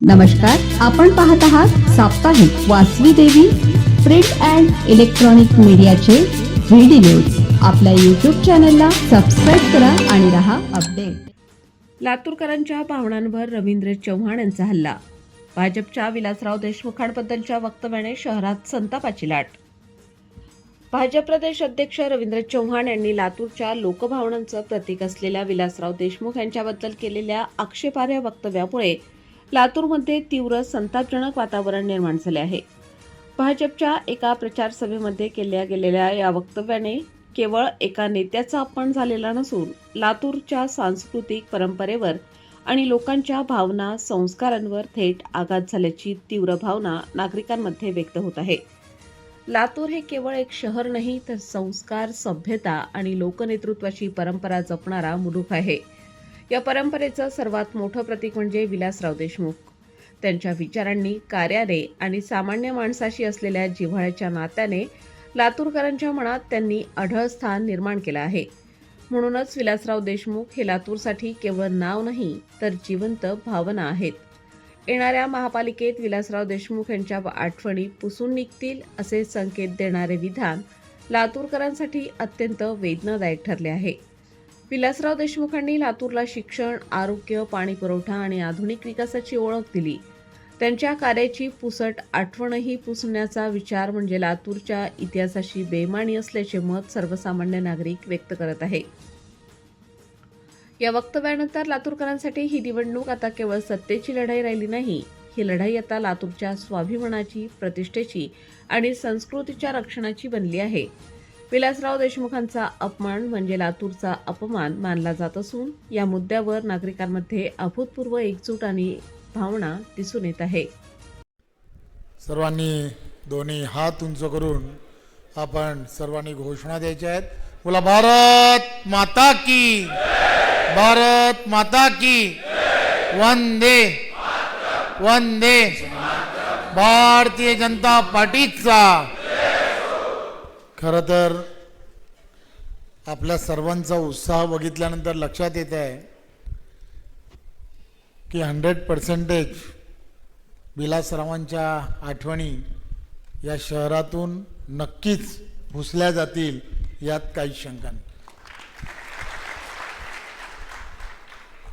नमस्कार आपण पाहत आहात साप्ताहिक Vasavi Devi print and electronic मीडियाचे व्हिडी न्यूज आपल्या युट्यूब चॅनलला सबस्क्राईब करा आणि रहा अपडेट लातूरकरांच्या भावनांवर रवींद्र चव्हाण यांचा हल्ला. भाजपच्या विलासराव देशमुखांबद्दलच्या वक्तव्याने शहरात संतापाची लाट. भाजप प्रदेश अध्यक्ष रवींद्र चव्हाण यांनी लातूरच्या लोकभावनांचं प्रतीक असलेल्या विलासराव देशमुख यांच्याबद्दल केलेल्या आक्षेपार्ह वक्तव्यामुळे लातूरमध्ये तीव्र संतापजनक वातावरण निर्माण झाले आहे. भाजपच्या एका प्रचार सभेमध्ये केल्या गेलेल्या या वक्तव्याने केवळ एका नेत्याचा अपमान झालेला नसून लातूरच्या सांस्कृतिक परंपरेवर आणि लोकांच्या भावना संस्कारांवर थेट आघात झाल्याची तीव्र भावना नागरिकांमध्ये व्यक्त होत आहे. लातूर हे केवळ एक शहर नाही तर संस्कार सभ्यता आणि लोकनेतृत्वाची परंपरा जपणारा मुलूक आहे. या परंपरेचं सर्वात मोठं प्रतीक म्हणजे विलासराव देशमुख. त्यांच्या विचारांनी कार्याने आणि सामान्य माणसाशी असलेल्या जिव्हाळ्याच्या नात्याने लातूरकरांच्या मनात त्यांनी अढळ स्थान निर्माण केलं आहे. म्हणूनच विलासराव देशमुख हे लातूरसाठी केवळ नाव नाही तर जिवंत भावना आहेत. येणाऱ्या महापालिकेत विलासराव देशमुख यांच्या आठवणी पुसून निघतील असे संकेत देणारे विधान लातूरकरांसाठी अत्यंत वेदनादायक ठरले आहे. विलासराव देशमुखांनी लातूरला शिक्षण आरोग्य पाणी पुरवठा आणि आधुनिक विकासाची ओळख दिली. त्यांच्या कार्याची पुसट आठवणही पुसण्याचा विचार म्हणजे लातूरच्या इतिहासाशी बेमानी असल्याचे मत सर्वसामान्य नागरिक व्यक्त करत आहे. या वक्तव्यानंतर लातूरकरांसाठी ही निवडणूक आता केवळ सत्तेची लढाई राहिली नाही. ही लढाई आता लातूरच्या स्वाभिमानाची प्रतिष्ठेची आणि संस्कृतीच्या रक्षणाची बनली आहे. विलासराव देशमुखांचा अपमान म्हणजे लातूरचा अपमान मानला जात असून या मुद्द्यावर नागरिकांमध्ये अभूतपूर्व एकजूट आणि भावना दिसून येत आहे. सर्वांनी दोन्ही हात उंच करून आपण सर्वांनी घोषणा द्यायच्या आहेत. बोला भारत माता की भारत माता की वंदे वंदे! भारतीय जनता पार्टीचा खरं तर आपल्या सर्वांचा उत्साह बघितल्यानंतर लक्षात येत आहे की हंड्रेड पर्सेंटेज विलासरावांच्या आठवणी या शहरातून नक्कीच पुसल्या जातील यात काही शंका नाही.